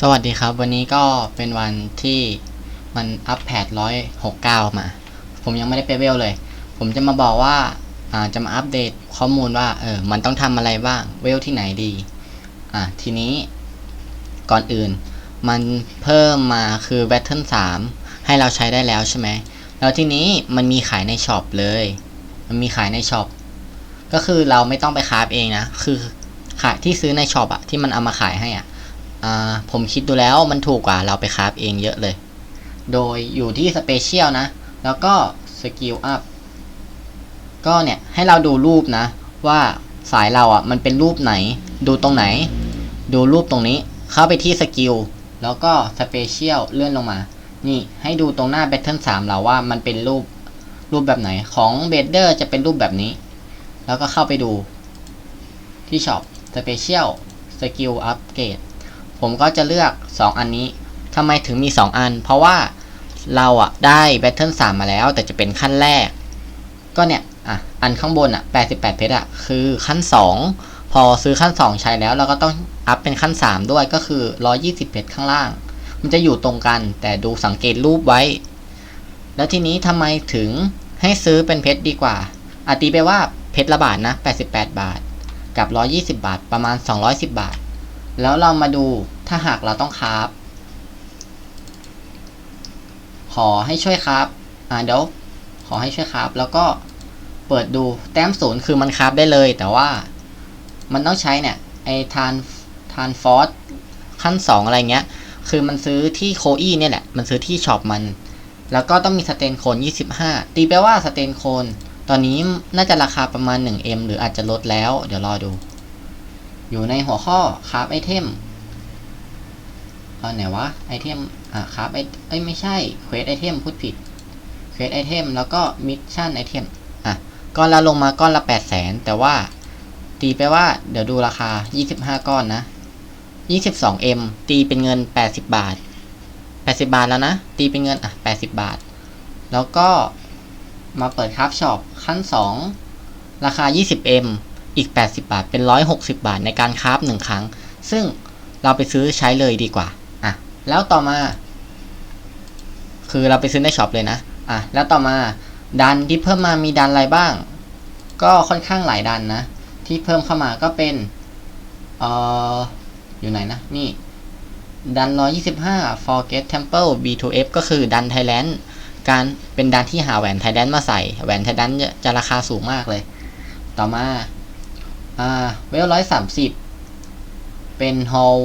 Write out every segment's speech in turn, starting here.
สวัสดีครับ วันนี้ก็เป็นวันที่มันอัปแพดร้อยหกเก้ามา ผมยังไม่ได้ไปเวลเลย ผมจะมาบอกว่าอ่าจะมาอัปเดตข้อมูลว่าเออมันต้องทำอะไรบ้างเวลที่ไหนดีอะทีนี้ก่อนอื่น มันเพิ่มมาคือ b a t t l e 3 ให้เราใช้ได้แล้วใช่ไหมแล้วทีนี้มันมีขายในช็อปเลย มันมีขายในช็อปก็คือเราไม่ต้องไปคราฟเองนะ คือขายที่ซื้อในช็อปอะที่มันเอามาขายให้อะอ่า ผมคิดดูแล้วมันถูกกว่าเราไปคราฟเองเยอะเลย โดยอยู่ที่สเปเชียลนะ แล้วก็สกิลอัพก็เนี่ยให้เราดูรูปนะ ว่าสายเราอะมันเป็นรูปไหน ดูตรงไหน ดูรูปตรงนี้ เข้าไปที่สกิลแล้วก็สเปเชียลเลื่อนลงมา นี่ให้ดูตรงหน้า b บ t เทิล3เราว่ามันเป็นรูปรูปแบบไหนของเบเดอร์จะเป็นรูปแบบนี้ แล้วก็เข้าไปดูที่ช็อปสเปเชียลสกิลอัปเกรด ผมก็จะเลือก 2 อันนี้ทำไมถึงมี 2 อัน เพราะว่าเราอะได้แบตเทิล3มาแล้ว แต่จะเป็นขั้นแรก ก็เนี่ยอะอันข้างบนอะ88 เพชรอะคือขั้น 2 พอซื้อขั้น 2 ใช้แล้ว เราก็ต้องอัพเป็นขั้น 3 ด้วยก็คือ 120 เพชรข้างล่าง มันจะอยู่ตรงกัน แต่ดูสังเกตรูปไว้ แล้วทีนี้ทำไมถึงให้ซื้อเป็นเพชรดีกว่าอาตีไปว่าเพชรละบาทนะ 88 บาท กับ 120 บาท ประมาณ 210 บาท แล้วเรามาดูถ้าหากเราต้องคราฟขอให้ช่วยคราฟอ่าเดี๋ยวขอให้ช่วยคราฟแล้วก็เปิดดูแต้มศูนย์คือมันคราฟได้เลย แต่ว่ามันต้องใช้เนี่ยไอทานทานฟอสขั้น 2 อะไรเงี้ย คือมันซื้อที่โคอี้เนี่ยแหละ มันซื้อที่ช็อปมัน แล้วก็ต้องมีสเตนโคน 25 ตีแปลว่าสเตนโคน ตอนนี้น่าจะราคาประมาณ 1M หรืออาจจะลดแล้ว เดี๋ยวรอดู อยู่ในหัวข้อคราฟไอเทมเอาไหนวะไอเทมอะคราฟไอเอ้ยไม่ใช่เควสไอเทมพูดผิดเควสไอเทมแล้วก็มิชชั่นไอเทมอะก้อนละลงมาก้อนละ8 0 0แสนแต่ว่าตีไปว่าเดี๋ยวดูราคา 25 ก้อนนะ 22M ตีเป็นเงิน 80 บาท 80 บาทแล้วนะ ตีเป็นเงินอะ 80 บาท แล้วก็มาเปิดคราฟช็อปขั้น 2 ราคา 20M อีก 80 บาท เป็น 160 บาทในการคราฟหนึ่งครั้ง ซึ่งเราไปซื้อใช้เลยดีกว่า อะ แล้วต่อมา คือเราไปซื้อในช็อปเลยนะ อะ แล้วต่อมาดันที่เพิ่มมามีดันอะไรบ้าง ก็ค่อนข้างหลายดันนะ ที่เพิ่มเข้ามาก็เป็น เอ่อ อยู่ไหนนะ นี่ ดัน 125 Forget Temple B2F ก็คือดัน Thailand การเป็นดันที่หาแหวน Thailand มาใส่ แหวน Thailand จะราคาสูงมากเลย ต่อมา อ่าเวลร้อยสามสิบเป็นฮอล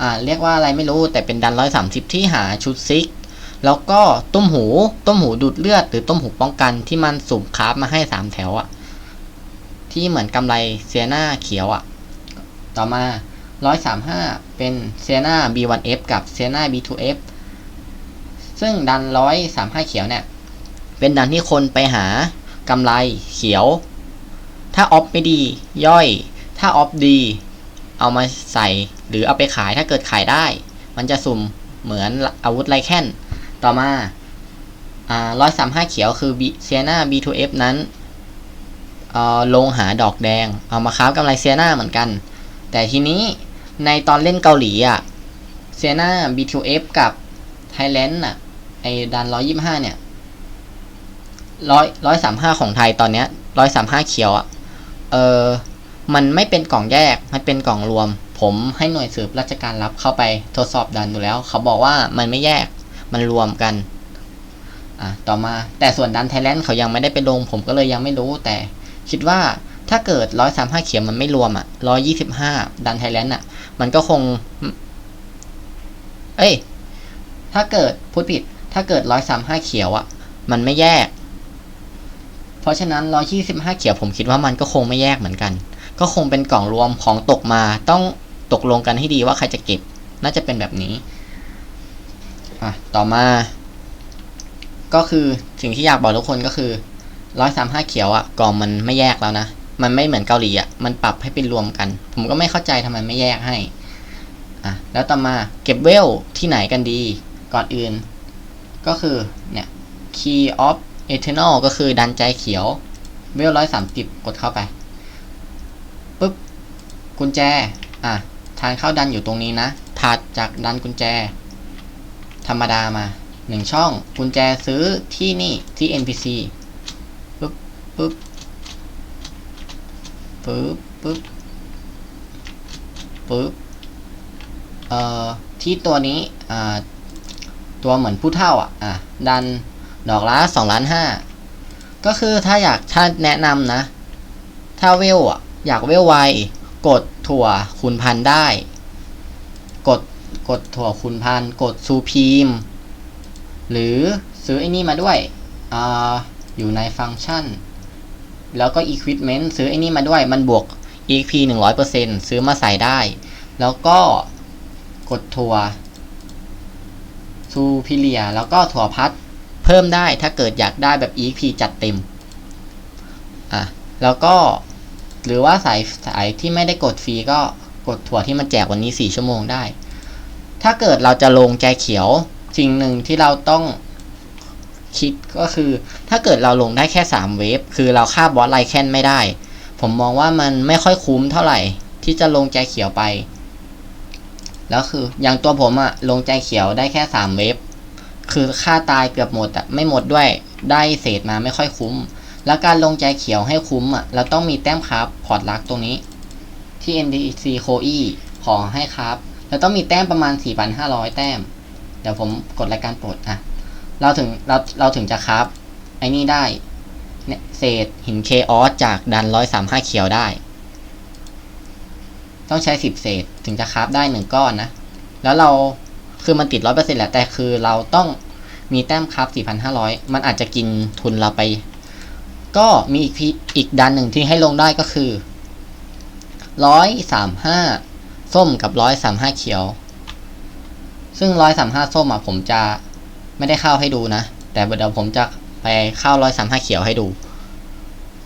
อ่าเรียกว่าอะไรไม่รู้ แต่เป็นดันร้อยสามสิบที่หาชุดซิก แล้วก็ตุ้มหูตุ้มหูดูดเลือด หรือตุ้มหูป้องกันที่มันสุ่มคราฟมาให้สามแถวอะ่ะ ที่เหมือนกำไรเซียนาเขียวอะ่ะ ต่อมาร้อยสามห้าเป็นเซียนา B1F กับเซียนา B2F ซึ่งดันร้อยสามห้าเขียวเนี่ย เป็นดันที่คนไปหากำไรเขียว ถ้าออฟไม่ดี ย่อย ถ้าออฟดี เอามาใส่หรือเอาไปขายถ้าเกิดขายได้ มันจะสุ่มเหมือนอาวุธไรแคนต่อมาร้อยสามห้าเขียวคือเซียนา B2F นั้นลงหาดอกแดง เอามาค้ากำไรเซียนาเหมือนกัน แต่ทีนี้ในตอนเล่นเกาหลีอะเซียนา B2F กับไทยแลนด์อะไอดันร้อยยี่ห้าเนี่ยร้อยร้อยสามห้าของไทยตอนเนี้ยร้อยสามห้าเขียวอะ เออมันไม่เป็นกล่องแยก มันเป็นกล่องรวม ผมให้หน่วยสืบราชการรับเข้าไปทดสอบดันดูแล้ว เขาบอกว่ามันไม่แยก มันรวมกัน อะ ต่อมา แต่ส่วนดันไทยแลนด์เขายังไม่ได้ไปลง ผมก็เลยยังไม่รู้ แต่คิดว่าถ้าเกิดร้อยสามห้าเขียวมันไม่รวมอะร้อยี่สิบห้าดันไทยแลนด์อะ มันก็คง เอ้ย ถ้าเกิดพูดผิด ถ้าเกิดร้อยสามห้าเขียวอะ มันไม่แยก เพราะฉะนั้นร้อยยี่สิบห้าเขียวผมคิดว่ามันก็คงไม่แยกเหมือนกัน ก็คงเป็นกล่องรวมของตกมาต้องตกลงกันให้ดีว่าใครจะเก็บ น่าจะเป็นแบบนี้อะต่อมา ก็คือสิ่งที่อยากบอกทุกคนก็คือร้อยสามห้าเขียวอะกล่องมันไม่แยกแล้วนะ มันไม่เหมือนเกาหลีอะมันปรับให้เป็นรวมกัน ผมก็ไม่เข้าใจทำไมไม่แยกให้อะแล้วต่อมาเก็บเวลที่ไหนกันดี ก่อนอื่น ก็คือเนี่ย Key of Eternal ก็คือดันใจเขียวเวลร้อยสามสิบกดเข้าไปปุ๊บกุญแจ อะ ทางเข้าดันอยู่ตรงนี้นะถัดจากดันกุญแจ ธรรมดามาหนึ่งช่อง กุญแจซื้อที่นี่ที่ NPC ปึ๊บปึ๊บปึ๊บปึ๊บปึ๊บเอ่อที่ตัวนี้อ่าตัวเหมือนผู้เท่าอะอะดัน ดอกละสองล้านห้าก็คือถ้าอยากถ้าแนะนำนะ ถ้าเวลอะอยากเวลไว กดถั่วคูณพันได้ กดกดถั่วคูณพัน กดซูพีม หรือซื้อไอ้นี่มาด้วยอ่าอยู่ในฟังก์ชัน แล้วก็ equipment ซื้อไอ้นี่มาด้วยมันบวก EP 100%ซื้อมาใส่ได้ แล้วก็กดถั่วซูพิเลียแล้วก็ถั่วพัด เพิ่มได้ถ้าเกิดอยากได้แบบ EP จัดเต็มอะแล้วก็หรือว่าสายสายที่ไม่ได้กดฟรีก็กดถั่วที่มันแจกวันนี้ 4 ชั่วโมงได้ ถ้าเกิดเราจะลงใจเขียวสิ่งหนึ่งที่เราต้องคิดก็คือ ถ้าเกิดเราลงได้แค่ 3 เวฟคือเราฆ่าบอสไลแคนไม่ได้ ผมมองว่ามันไม่ค่อยคุ้มเท่าไหร่ ที่จะลงใจเขียวไป แล้วคืออย่างตัวผมอะลงใจเขียวได้แค่ 3 เวฟ คือค่าตายเกือบหมดอะไม่หมดด้วยได้เศษมาไม่ค่อยคุ้ม แล้วการลงใจเขียวให้คุ้มอะเราต้องมีแต้มครับพอร์ตลักตรงนี้ที่ NDC โคอีขอให้ครับเราต้องมีแต้มประมาณ 4,500 แต้ม เดี๋ยวผมกดรายการโปรดอะเราถึงเราเราถึงจะครับไอ้นี่ได้เนี่ยเศษหินเคออสจากดันร้อยสามห้าเขียวได้ ต้องใช้สิบเศษถึงจะครับได้หนึ่งก้อนนะ แล้วเรา คือมันติดร้อยเปอร์เซ็นต์แหละแต่คือเราต้องมีแต้มครับสี่พันห้าร้อยมันอาจจะกินทุนเราไป ก็มีอีกอีกดันหนึ่งที่ให้ลงได้ก็คือร้อยสามห้าส้มกับร้อยสามห้าเขียว ซึ่งร้อยสามห้าส้มอะผมจะไม่ได้เข้าให้ดูนะ แต่เดี๋ยวผมจะไปเข้าร้อยสามห้าเขียวให้ดู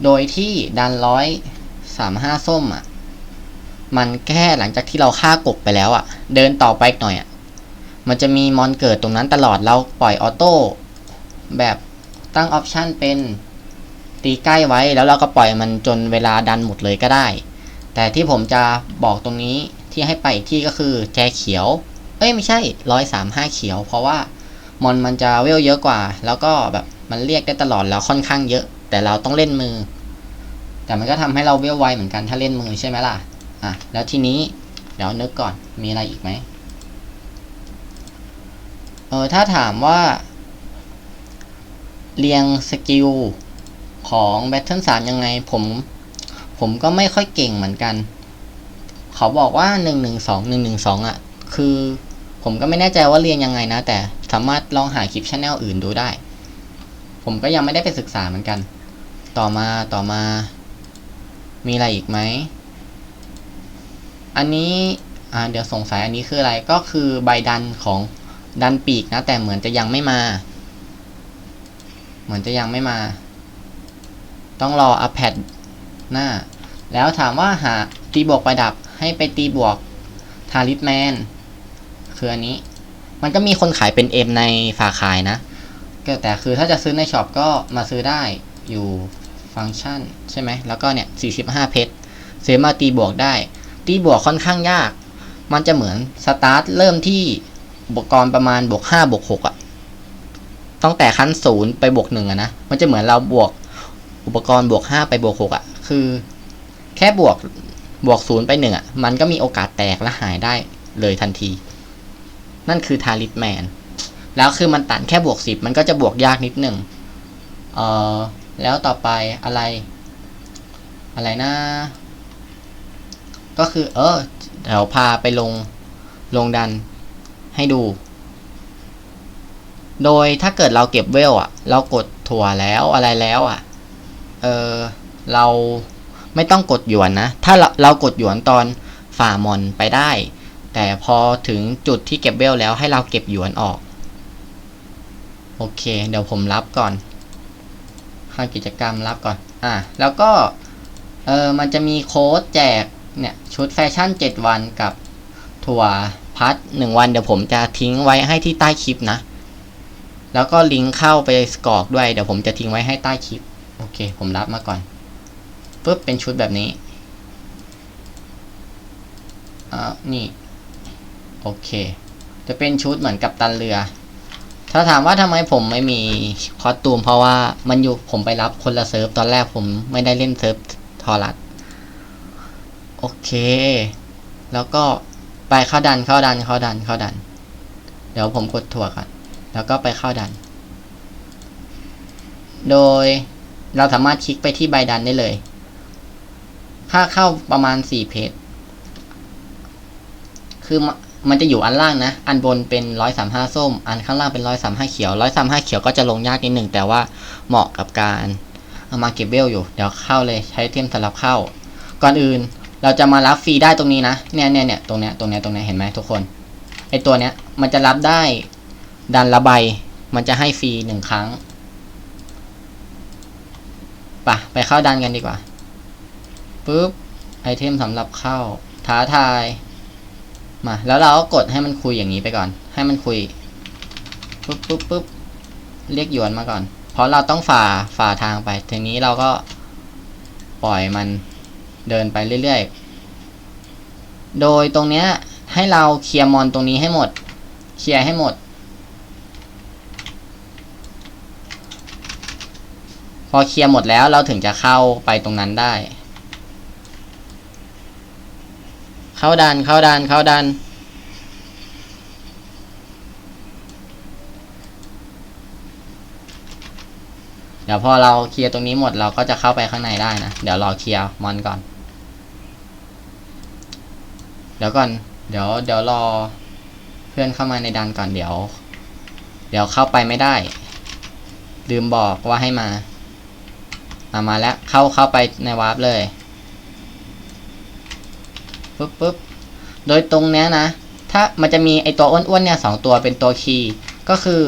โดยที่ดันร้อยสามห้าส้มอะ มันแค่หลังจากที่เราฆ่ากบไปแล้วอะ เดินต่อไปอีกหน่อยอะ มันจะมีมอนเกิดตรงนั้นตลอดเราปล่อยออโต้แบบตั้งออปชันเป็นตีใกล้ไว้แล้วเราก็ปล่อยมันจนเวลาดันหมดเลยก็ได้ แต่ที่ผมจะบอกตรงนี้ที่ให้ไปอีกที่ก็คือแจเขียว เอ้ยไม่ใช่ร้อยสามห้าเขียว เพราะว่ามอนมันจะเวลเยอะกว่า แล้วก็แบบมันเรียกได้ตลอดแล้วค่อนข้างเยอะ แต่เราต้องเล่นมือ แต่มันก็ทำให้เราเวลไวเหมือนกันถ้าเล่นมือใช่ไหมล่ะอะแล้วทีนี้เดี๋ยวนึกก่อนมีอะไรอีกไหม เออถ้าถามว่า เรียงสกิลของ Battle 3ยังไง ผม ผมก็ไม่ค่อยเก่งเหมือนกัน เขาบอกว่า 112 112อะ คือผมก็ไม่แน่ใจว่าเรียงยังไงนะ แต่สามารถลองหาคลิปชแนลอื่นดูได้ ผมก็ยังไม่ได้ไปศึกษาเหมือนกัน ต่อมาต่อมา มีอะไรอีกไหม อันนี้ อ่า เดี๋ยวสงสัยอันนี้คืออะไร ก็คือใบดันของ ดันปีกนะ แต่เหมือนจะยังไม่มา เหมือนจะยังไม่มา ต้องรออัพแพดหน้า แล้วถามว่าหาตีบวกประดับให้ไปตีบวกทาริสแมนคืออันนี้ มันก็มีคนขายเป็น M ในฝาขายนะแต่คือถ้าจะซื้อในช็อปก็มาซื้อได้อยู่ฟังก์ชันใช่ไหม แล้วก็เนี่ย 45 เพชรซื้อมาตีบวกได้ ตีบวกค่อนข้างยาก มันจะเหมือนสตาร์ทเริ่มที่ ปกรณ์ประมาณบวก5บวก6อะตั้งแต่ขั้นศูนย์ไปบวกหนึ่งอะนะ มันจะเหมือนเราบวกอุปกรณ์บวก5ไปบวก6อะคือ แค่บวกบวกศูนย์ไปหนึ่งอะมันก็มีโอกาสแตกและหายได้เลยทันที นั่นคือทาริสแมน แล้วคือมันตันแค่บวกสิบมันก็จะบวกยากนิดหนึ่งเออแล้วต่อไปอะไร อะไรนะ ก็คือ เออเดี๋ยวพาไปลงลงดัน ให้ดู โดยถ้าเกิดเราเก็บเวลอะเรากดถั่วแล้วอะไรแล้วอะเออเราไม่ต้องกดหยวนนะ ถ้าเราเรากดหยวนตอนฝ่ามอนไปได้ แต่พอถึงจุดที่เก็บเวลแล้วให้เราเก็บหยวนออก โอเค เดี๋ยวผมรับก่อนข้างกิจกรรมรับก่อน อะ แล้วก็ เออมันจะมีโค้ดแจกเนี่ย ชุดแฟชั่น 7 วันกับถั่ว พัด1วันเดี๋ยวผมจะทิ้งไว้ให้ที่ใต้คลิปนะ แล้วก็ลิงก์เข้าไปสกอกด้วยเดี๋ยวผมจะทิ้งไว้ให้ใต้คลิป โอเค ผมรับมาก่อนปุ๊บเป็นชุดแบบนี้อ่านี่ โอโอเค จะเป็นชุดเหมือนกับตันเรือ ถ้าถามว่าทำไมผมไม่มีคอสตูม เพราะว่ามันอยู่ผมไปรับคนละเซิร์ฟตอนแรกผมไม่ได้เล่นเซิร์ฟทอรัสโอเค แล้วก็ ไปเข้าดันเข้าดันเข้าดันเข้าดัน เดี๋ยวผมกดถั่วก่อน แล้วก็ไปเข้าดัน โดยเราสามารถคลิกไปที่ใบดันได้เลย ค่าเข้าประมาณสี่เพจ คือมมันจะอยู่อันล่างนะ อันบนเป็นร้อยสามห้าส้ม อันข้างล่างเป็นร้อยสามห้าเขียวร้อยสามห้าเขียวก็จะลงยากนิดหนึ่งแต่ว่าเหมาะกับการเอามาเก็บเวลอยู่ เดี๋ยวเข้าเลยใช้เทมสำหรับเข้า ก่อนอื่น เราจะมารับฟรีได้ตรงนี้นะเนี่ยเนี่ยเนี่ยตรงเนี้ยตรงเนี้ยตรงเนี้ยเห็นไหมทุกคนไอตัวเนี้ยมันจะรับได้ดันละใบมันจะให้ฟรีหนึ่งครั้งปะไปเข้าดันกันดีกว่าปุ๊บไอเทมสำหรับเข้าท้าทายมาแล้วเราก็กดให้มันคุยอย่างนี้ไปก่อน ให้มันคุยปุ๊บปุ๊บปุ๊บเรียกหยวนมาก่อน เพราะเราต้องฝ่าฝ่าทางไปทีนี้เราก็ปล่อยมัน เดินไปเรื่อยๆ โดยตรงเนี้ยให้เราเคลียร์มอนตรงนี้ให้หมด เคลียร์ให้หมด พอเคลียร์หมดแล้วเราถึงจะเข้าไปตรงนั้นได้ เข้าดันเข้าดันเข้าดันเดี๋ยวพอเราเคลียร์ตรงนี้หมดเราก็จะเข้าไปข้างในได้นะ เดี๋ยวรอเคลียร์มอนก่อน เดี๋ยวก่อน เดี๋ยว เดี๋ยวรอ เพื่อนเข้ามาในดันก่อนเดี๋ยว เดี๋ยวเข้าไปไม่ได้ ลืมบอกว่าให้มาอามาแล้ว เข้าเข้าไปในวาร์ปเลยปุ๊บปุ๊บโดยตรงเนี้ยนะ ถ้ามันจะมีไอตัวอ้วนๆเนี่ยสองตัวเป็นตัวคีย์ก็คือ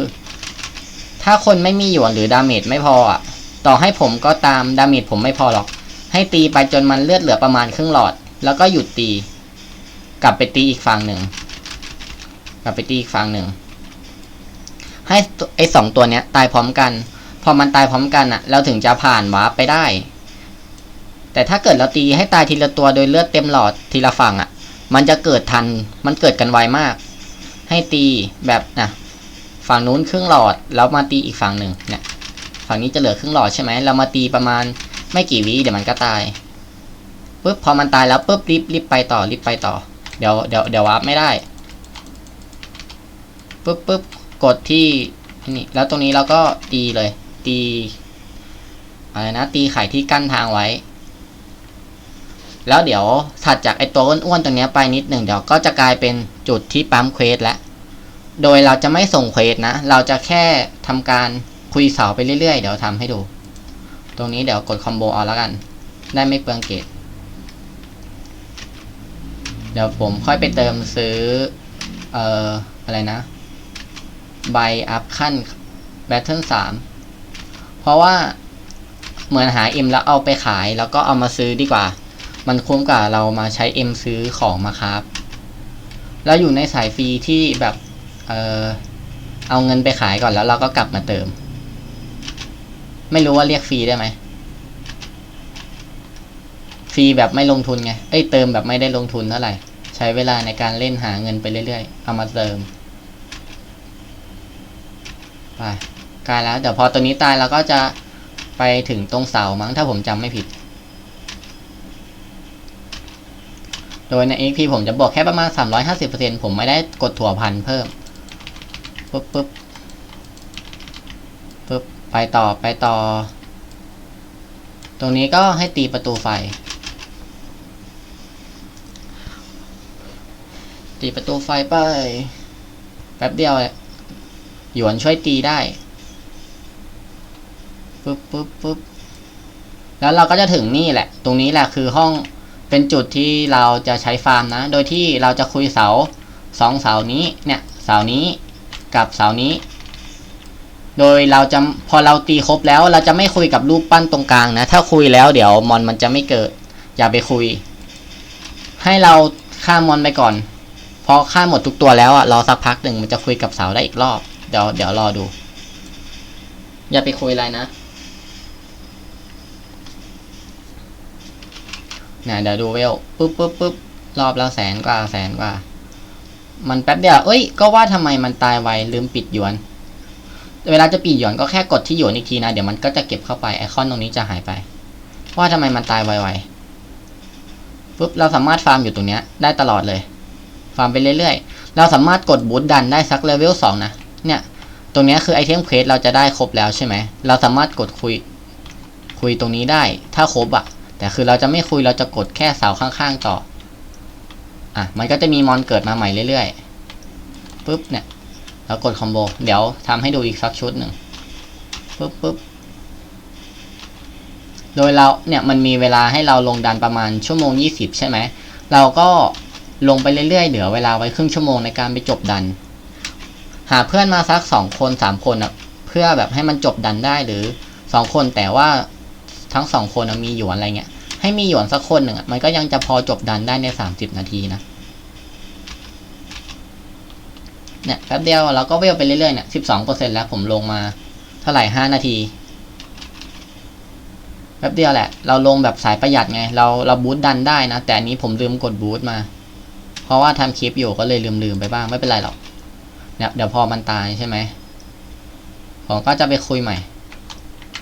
ถ้าคนไม่มีหยวนหรือดาเมจไม่พออะ ต่อให้ผมก็ตามดาเมจผมไม่พอหรอก ให้ตีไปจนมันเลือดเหลือประมาณครึ่งหลอด แล้วก็หยุดตี กลับไปตีอีกฝั่งหนึ่ง กลับไปตีอีกฝั่งหนึ่ง ให้ไอสองตัวเนี้ย ตายพร้อมกัน พอมันตายพร้อมกันอะเราถึงจะผ่านวาร์ปไปได้ แต่ถ้าเกิดเราตีให้ตายทีละตัวโดยเลือดเต็มหลอดทีละฝั่งอะมันจะเกิดทัน มันเกิดกันไวมาก ให้ตีแบบนะฝั่งนู้นครึ่งหลอด แล้วมาตีอีกฝั่งหนึ่งเนี่ย ฝั่งนี้จะเหลือครึ่งหลอดใช่ไหม เรามาตีประมาณไม่กี่วิเดี๋ยวมันก็ตายปุ๊บพอมันตายแล้วปุ๊บรีบรีบไปต่อรีบไปต่อ เดี๋ยวเดี๋ยวเดี๋ยววาร์ปไม่ได้ปุ๊บปุ๊บกดที่นี่แล้วตรงนี้เราก็ตีเลย ตีอะไรนะตีไข่ที่กั้นทางไว้ แล้วเดี๋ยวถัดจากไอตัวอ้วนๆตรงนี้ไปนิดหนึ่งเดี๋ยวก็จะกลายเป็นจุดที่ปั๊มเควสแล้วโดยเราจะไม่ส่งเควสนะ เราจะแค่ทำการคุยเสาไปเรื่อยๆ เดี๋ยวทำให้ดู ตรงนี้เดี๋ยวกดคอมโบเอาแล้วกัน ได้ไม่เปลืองเกต เดี๋ยวผมค่อยไปเติมซื้อ เอ่อ อะไรนะ ใบอัพขั้นแบทเทิลสามเพราะว่าเหมือนหาเอ็มแล้วเอาไปขายแล้วก็เอามาซื้อดีกว่า มันคุ้มกว่าเรามาใช้เอ็มซื้อของมาครับ แล้วอยู่ในสายฟรีที่แบบ เออเอาเงินไปขายก่อนแล้วเราก็กลับมาเติม ไม่รู้ว่าเรียกฟรีได้ไหม ฟรีแบบไม่ลงทุนไง เอ้ยเติมแบบไม่ได้ลงทุนเท่าไหร่ ใช้เวลาในการเล่นหาเงินไปเรื่อยๆ เอามาเติม ไปกลายแล้ว เดี๋ยวพอตัวนี้ตายเราก็จะไปถึงตรงเสามั้งถ้าผมจำไม่ผิด โดยใน XP ผมจะบอกแค่ประมาณ 350%ผมไม่ได้กดถั่วพันเพิ่มปุ๊บปุ๊บปุ๊บไปต่อไปต่อ ตรงนี้ก็ให้ตีประตูไฟ ตีประตูไฟไป แป๊บเดียวเลยหยวนช่วยตีได้ปุ๊บปุ๊บปุ๊บแล้วเราก็จะถึงนี่แหละ ตรงนี้แหละคือห้องเป็นจุดที่เราจะใช้ฟาร์มนะ โดยที่เราจะคุยเสาสองเสานี้เนี่ยเสานี้กับเสานี้ โดยเราจะพอเราตีครบแล้วเราจะไม่คุยกับรูปปั้นตรงกลางนะ ถ้าคุยแล้วเดี๋ยวมอนมันจะไม่เกิด อย่าไปคุย ให้เราฆ่ามมอนไปก่อน อฆ่าหมดทุกตัวแล้วอะรอสักพักหนึ่งมันจะคุยกับเสาได้อีกรอบ เดี๋ยวเดี๋ยวรอดู อย่าไปคุยอะไรนะนะเดี๋ยวดูเวลปุ๊บปุ๊บปุ๊บรอบแล้วแสนกว่าแสนกว่า มันแป๊บเดียว เอ้ย ก็ว่าทำไมมันตายไวลืมปิดหยวน เวลาจะปิดหยวนก็แค่กดที่หยวนอีกทีนะ เดี๋ยวมันก็จะเก็บเข้าไปไอคอนตรงนี้จะหายไป ว่าทำไมมันตายไวๆปุ๊บเราสามารถฟาร์มอยู่ตรงเนี้ยได้ตลอดเลย ฟาร์มไปเรื่อยๆ เราสามารถกดบูตดันได้สักเลเวลสองนะ เนี่ย ตรงนี้คือไอเทมเควสเราจะได้ครบแล้วใช่ไหม เราสามารถกดคุย คุยตรงนี้ได้ ถ้าครบอะแต่คือเราจะไม่คุยเราจะกดแค่เสาข้างๆต่อ อะ มันก็จะมีมอนเกิดมาใหม่เรื่อยๆ ปุ๊บเนี่ยแล้วกดคอมโบ เดี๋ยวทำให้ดูอีกสักชุดหนึ่ง ปุ๊บปุ๊บโดยเราเนี่ยมันมีเวลาให้เราลงดันประมาณชั่วโมงยี่สิบใช่ไหม เราก็ ลงไปเรื่อยๆ เหลือเวลาไว้ครึ่งชั่วโมงในการไปจบดัน หาเพื่อนมาสักสองคนสามคนอะเพื่อแบบให้มันจบดันได้หรือสองคนแต่ว่าทั้งสองคนมีหยวนอะไรเงี้ย ให้มีหยวนสักคนหนึ่งอะมันก็ยังจะพอจบดันได้ในสามสิบนาทีนะเนี่ยแป๊บเดียวเราก็เวลไปเรื่อยๆเนี่ยสิบสองเปอร์เซ็นแล้วผมลงมาเท่าไหร่ห้านาทีแป๊บเดียวแหละ เราลงแบบสายประหยัดไง เราเราบูทดันได้นะ แต่อันนี้ผมลืมกดบูทมา ราะว่าทำคลิปอยู่ก็เลยลืมๆไปบ้างไม่เป็นไรหรอกเนี่ยเดี๋ยวพอมันตายใช่ไหมผมก็จะไปคุยใหม่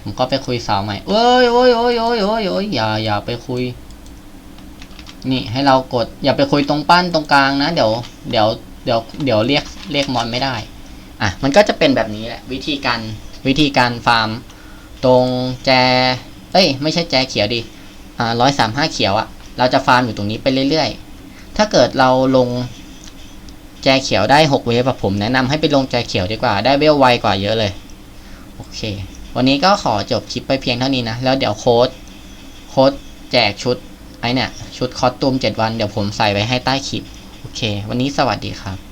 ผมก็ไปคุยสาวใหม่เอ้ยโอ้ยโอ้ยโอ้ยโอ้ยโอ้ยอย่าอย่าไปคุย นี่ให้เรากด อย่าไปคุยตรงปั้นตรงกลางนะ เดี๋ยวเดี๋ยวเดี๋ยวเดี๋ยวเรียกเรียกมอนไม่ได้ อะ มันก็จะเป็นแบบนี้แหละ วิธีการวิธีการฟาร์ม ตรงแจ เอ้ย ไม่ใช่แจเขียวดิ อ่าร้อยสามห้าเขียวอะ่ะ เราจะฟาร์มอยู่ตรงนี้ไปเรื่อยๆ ถ้าเกิดเราลงแจเขียวได้ 6 เวฟแบบผมแนะนำให้ไปลงแจเขียวดีกว่า ได้เวลไวกว่าเยอะเลย โอเค วันนี้ก็ขอจบคลิปไปเพียงเท่านี้นะ แล้วเดี๋ยวโค้ด โค้ดแจกชุด ไอเนี่ย ชุดคอสตูม 7 วัน เดี๋ยวผมใส่ไว้ให้ใต้คลิป โอเค วันนี้สวัสดีครับ